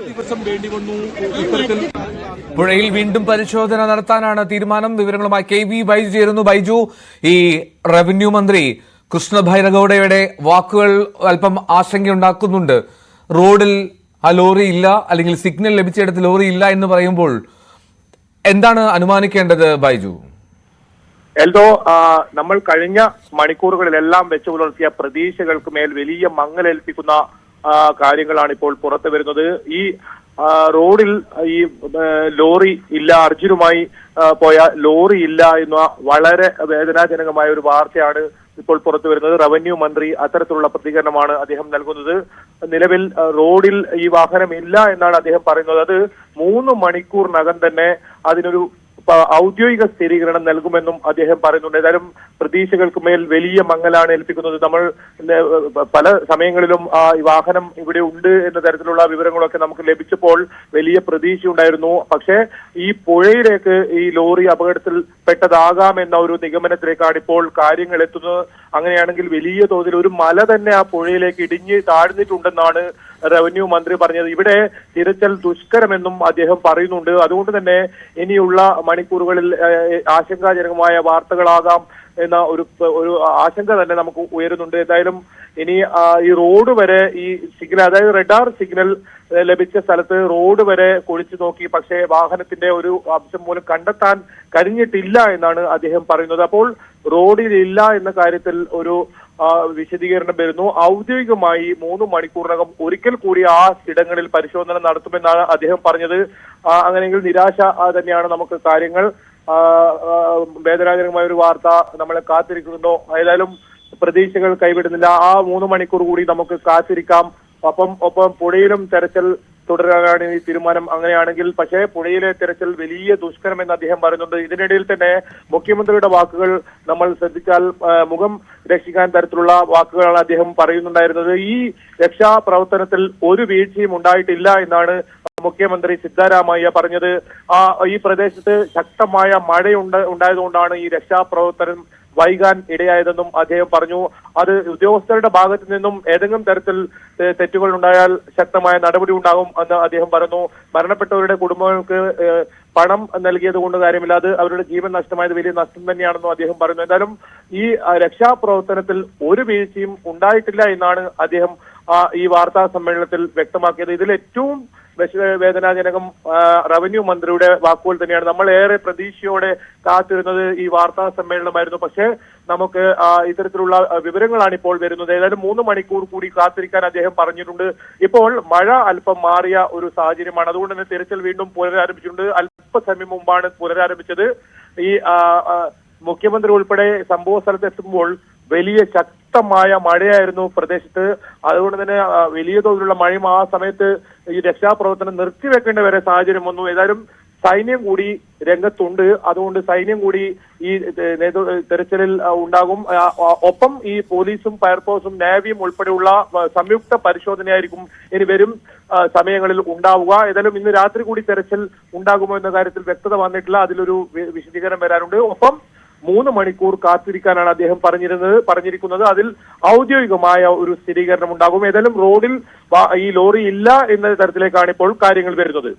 ദിവസം വേണ്ടി വന്നു. പുഴയിൽ വീണ്ടും പരിശോധന നടത്താനാണ് തീരുമാനം. വിവരങ്ങളുമായി കെ വി ബൈജു ചേരുന്നു. ബൈജു ഈ റവന്യൂ മന്ത്രി കൃഷ്ണ ഭൈരഗൌഡയുടെ വാക്കുകൾ അല്പം ആശങ്കയുണ്ടാക്കുന്നുണ്ട്. റോഡിൽ ആ ലോറി ഇല്ല അല്ലെങ്കിൽ സിഗ്നൽ ലഭിച്ചിടത്ത് ലോറി ഇല്ല എന്ന് പറയുമ്പോൾ എന്താണ് അനുമാനിക്കേണ്ടത് ബൈജു? എൽദോ നമ്മൾ കഴിഞ്ഞ മണിക്കൂറുകളിലെല്ലാം വെച്ചു പുലർത്തിയ പ്രതീക്ഷകൾക്ക് മേൽ വലിയ മങ്ങലേൽപ്പിക്കുന്ന കാര്യങ്ങളാണ് ഇപ്പോൾ പുറത്തു വരുന്നത്. ഈ റോഡിൽ ഈ ലോറി ഇല്ല അർജുനുമായി പോയ ലോറി ഇല്ല എന്ന വളരെ വേദനാജനകമായ ഒരു വാർത്തയാണ് ഇപ്പോൾ പുറത്തു വരുന്നത്. റവന്യൂ മന്ത്രി അത്തരത്തിലുള്ള പ്രതികരണമാണ് അദ്ദേഹം നൽകുന്നത്. നിലവിൽ റോഡിൽ ഈ വാഹനം ഇല്ല എന്നാണ് അദ്ദേഹം പറയുന്നത്. അത് മൂന്ന് മണിക്കൂറിനകം തന്നെ അതിനൊരു ഔദ്യോഗിക സ്ഥിരീകരണം നൽകുമെന്നും അദ്ദേഹം പറയുന്നുണ്ട്. ഏതായാലും പ്രതീക്ഷകൾക്ക് മേൽ വലിയ മങ്ങലാണ് ഏൽപ്പിക്കുന്നത്. നമ്മൾ പല സമയങ്ങളിലും ആ വാഹനം ഇവിടെ ഉണ്ട് എന്ന തരത്തിലുള്ള വിവരങ്ങളൊക്കെ നമുക്ക് ലഭിച്ചപ്പോൾ വലിയ പ്രതീക്ഷയുണ്ടായിരുന്നു. പക്ഷേ ഈ പുഴയിലേക്ക് ഈ ലോറി അപകടത്തിൽ പെട്ടതാകാം എന്ന ഒരു നിഗമനത്തിലേക്കാണ് ഇപ്പോൾ കാര്യങ്ങൾ എത്തുന്നത് അങ്ങനെയാണെങ്കിൽ വലിയ തോതിൽ ഒരു മല തന്നെ ആ പുഴയിലേക്ക് ഇടിഞ്ഞ് താഴ്ന്നിട്ടുണ്ടെന്നാണ് റവന്യൂ മന്ത്രി പറഞ്ഞത്. ഇവിടെ തിരച്ചൽ ദുഷ്കരമെന്നും അദ്ദേഹം പറയുന്നുണ്ട്. അതുകൊണ്ട് തന്നെ ഇനിയുള്ള മണിക്കൂറുകളിൽ ആശങ്കാജനകമായ വാർത്തകളാകാം. എന്ന ഒരു ഒരു ആശങ്ക തന്നെ നമുക്ക് ഉയരുന്നുണ്ട്. എന്തായാലും ഇനി ഈ റോഡ് വരെ ഈ സിഗ്നൽ അതായത് റെഡാർ സിഗ്നൽ ലഭിച്ച സ്ഥലത്ത് റോഡ് വരെ കുഴിച്ചു നോക്കി പക്ഷേ വാഹനത്തിന്റെ ഒരു അംശം പോലും കണ്ടെത്താൻ കഴിഞ്ഞിട്ടില്ല എന്നാണ് അദ്ദേഹം പറയുന്നത്. അപ്പോൾ റോഡിൽ ഇല്ല എന്ന കാര്യത്തിൽ ഒരു വിശദീകരണം വരുന്നു. ഔദ്യോഗികമായി മൂന്ന് മണിക്കൂറിനകം ഒരിക്കൽ കൂടി ആ ഇടങ്ങളിൽ പരിശോധന നടത്തുമെന്നാണ് അദ്ദേഹം പറഞ്ഞത്. അങ്ങനെയെങ്കിൽ നിരാശ തന്നെയാണ് നമുക്ക് കാര്യങ്ങൾ. വേദനാജനകമായ ഒരു വാർത്ത നമ്മളെ കാത്തിരിക്കുന്നുണ്ടോ ഏതായാലും പ്രതീക്ഷകൾ കൈവിടുന്നില്ല. ആ മൂന്ന് മണിക്കൂർ കൂടി നമുക്ക് കാത്തിരിക്കാം. ഒപ്പം ഒപ്പം പുഴയിലും തെരച്ചിൽ തുടരാനാണ് ഈ തീരുമാനം. അങ്ങനെയാണെങ്കിൽ പക്ഷേ പുഴയിലെ തെരച്ചിൽ വലിയ ദുഷ്കരം എന്ന് അദ്ദേഹം പറയുന്നുണ്ട്. ഇതിനിടയിൽ തന്നെ മുഖ്യമന്ത്രിയുടെ വാക്കുകൾ നമ്മൾ ശ്രദ്ധിച്ചാൽ മുഖം രക്ഷിക്കാൻ തരത്തിലുള്ള വാക്കുകളാണ് അദ്ദേഹം പറയുന്നുണ്ടായിരുന്നത്. ഈ രക്ഷാപ്രവർത്തനത്തിൽ ഒരു വീഴ്ചയും ഉണ്ടായിട്ടില്ല എന്നാണ് മുഖ്യമന്ത്രി സിദ്ധാരാമയ്യ പറഞ്ഞത്. ഈ പ്രദേശത്ത് ശക്തമായ മഴയുണ്ട് ഉണ്ടായതുകൊണ്ടാണ് ഈ രക്ഷാപ്രവർത്തനം വൈകാൻ ഇടയായതെന്നും അദ്ദേഹം പറഞ്ഞു. അത് ഉദ്യോഗസ്ഥരുടെ ഭാഗത്തു നിന്നും ഏതെങ്കിലും തരത്തിൽ തെറ്റുകൾ ഉണ്ടായാൽ ശക്തമായ നടപടി ഉണ്ടാകും എന്ന് അദ്ദേഹം പറഞ്ഞു. മരണപ്പെട്ടവരുടെ കുടുംബങ്ങൾക്ക് പണം നൽകിയത് കൊണ്ട് കാര്യമില്ല. അത് അവരുടെ ജീവൻ നഷ്ടമായത് വലിയ നഷ്ടം തന്നെയാണെന്നും അദ്ദേഹം പറഞ്ഞു. എന്തായാലും ഈ രക്ഷാപ്രവർത്തനത്തിൽ ഒരു വീഴ്ചയും ഉണ്ടായിട്ടില്ല എന്നാണ് അദ്ദേഹം ഈ വാർത്താ സമ്മേളനത്തിൽ വ്യക്തമാക്കിയത്. ഇതിൽ ഏറ്റവും വേദനാജനകം റവന്യൂ മന്ത്രിയുടെ വാക്കുകൾ തന്നെയാണ്. നമ്മൾ ഏറെ പ്രതീക്ഷയോടെ കാത്തിരുന്നത് ഈ വാർത്താ സമ്മേളനമായിരുന്നു. പക്ഷേ നമുക്ക് ഇത്തരത്തിലുള്ള വിവരങ്ങളാണ് ഇപ്പോൾ വരുന്നത്. ഏതായാലും മൂന്ന് മണിക്കൂർ കൂടി കാത്തിരിക്കാൻ അദ്ദേഹം പറഞ്ഞിട്ടുണ്ട്. ഇപ്പോൾ മഴ അല്പം മാറിയ ഒരു സാഹചര്യമാണ്. അതുകൊണ്ട് തന്നെ തിരച്ചിൽ വീണ്ടും പുനരാരംഭിച്ചിട്ടുണ്ട്. അല്പസമയം മുമ്പാണ് പുനരാരംഭിച്ചത്. ഈ മുഖ്യമന്ത്രി ഉൾപ്പെടെ സംഭവ സ്ഥലത്ത് എത്തുമ്പോൾ വലിയ ശക്തമായ മഴയായിരുന്നു പ്രദേശത്ത്. അതുകൊണ്ട് തന്നെ വലിയ തോതിലുള്ള മഴയും ആ സമയത്ത് ഈ രക്ഷാപ്രവർത്തനം നിർത്തിവെക്കേണ്ട വരെ സാഹചര്യം വന്നു. ഏതായാലും സൈന്യം കൂടി രംഗത്തുണ്ട്. അതുകൊണ്ട് സൈന്യം കൂടി ഈ തെരച്ചിലിൽ ഉണ്ടാകും. ഒപ്പം ഈ പോലീസും ഫയർഫോഴ്സും നേവിയും ഉൾപ്പെടെയുള്ള സംയുക്ത പരിശോധനയായിരിക്കും ഇനി വരും സമയങ്ങളിൽ ഉണ്ടാവുക. ഏതായാലും ഇന്ന് രാത്രി കൂടി തെരച്ചിൽ ഉണ്ടാകുമോ എന്ന കാര്യത്തിൽ വ്യക്തത വന്നിട്ടില്ല. അതിലൊരു വിശദീകരണം വരാനുണ്ട്. ഒപ്പം മൂന്ന് മണിക്കൂർ കാത്തിരിക്കാനാണ് അദ്ദേഹം പറഞ്ഞിരുന്നത് പറഞ്ഞിരിക്കുന്നത്. അതിൽ ഔദ്യോഗികമായ ഒരു സ്ഥിരീകരണം ഉണ്ടാകും. ഏതായാലും റോഡിൽ ഈ ലോറി ഇല്ല എന്ന തരത്തിലേക്കാണ് ഇപ്പോൾ കാര്യങ്ങൾ വരുന്നത്.